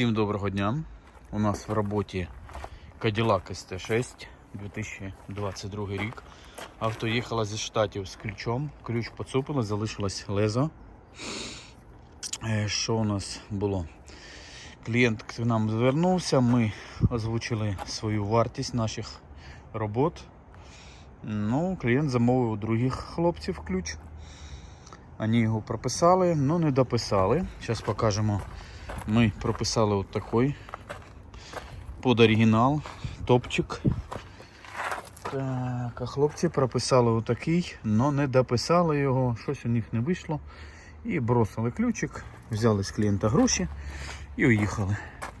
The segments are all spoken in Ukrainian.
Всім доброго дня. У нас в роботі Cadillac ST6 2022 рік. Авто їхало зі штатів з ключом. Ключ поцупило, залишилось лезо. Е, Що у нас було? Клієнт к нам звернувся, ми озвучили свою вартість наших робот. Ну, клієнт замовив у других хлопців ключ. Вони його прописали, але не дописали. Зараз покажемо. Ми прописали от такий під оригінал, топчик. Так, а хлопці прописали отакий, але не дописали його, щось у них не вийшло. І бросили ключик, взяли з клієнта гроші і уїхали.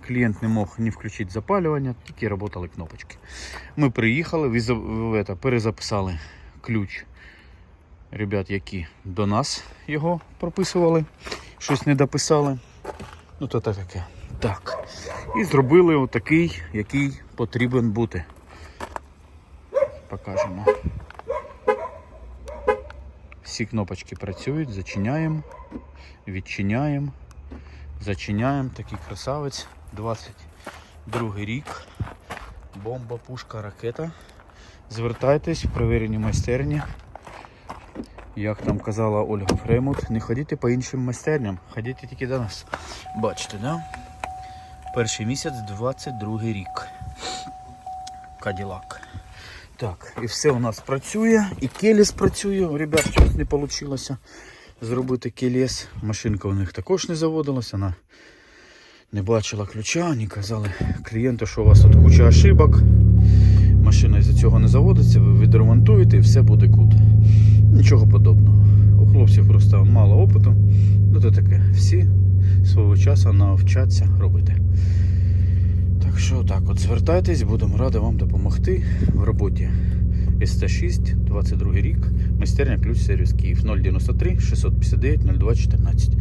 Клієнт не мог ні включити запалювання, тільки працювали кнопочки. Ми приїхали, віза- это, перезаписали ключ ребят, які до нас його прописували, щось не дописали. Ну, то та таке. Так. І зробили отакий, який потрібен бути. Покажемо. Всі кнопочки працюють, зачиняємо, відчиняємо, зачиняємо. Такий красавець. 22 рік. Бомба, пушка, ракета. Звертайтесь, перевірені майстерні. Як там казала Ольга Фреймут, не ходіть по іншим майстерням, ходіть тільки до нас. Бачите, да? Перший місяць 22 рік. Каділак. Так, і все у нас працює. І келіс працює. У ребят щось не вийшло зробити келіс. Машинка у них також не заводилась. Вона не бачила ключа. Вони казали клієнту, що у вас тут куча ошибок. Машина із-за цього не заводиться, ви відремонтуєте і все буде кут. Нічого подобного. У хлопців просто мало опиту. Ну то таке, всі свого часу навчаться робити. Так що так, от звертайтесь, будемо раді вам допомогти в роботі СТ6, 22 рік, майстерня ключ сервіс Київ 093 659 02 14.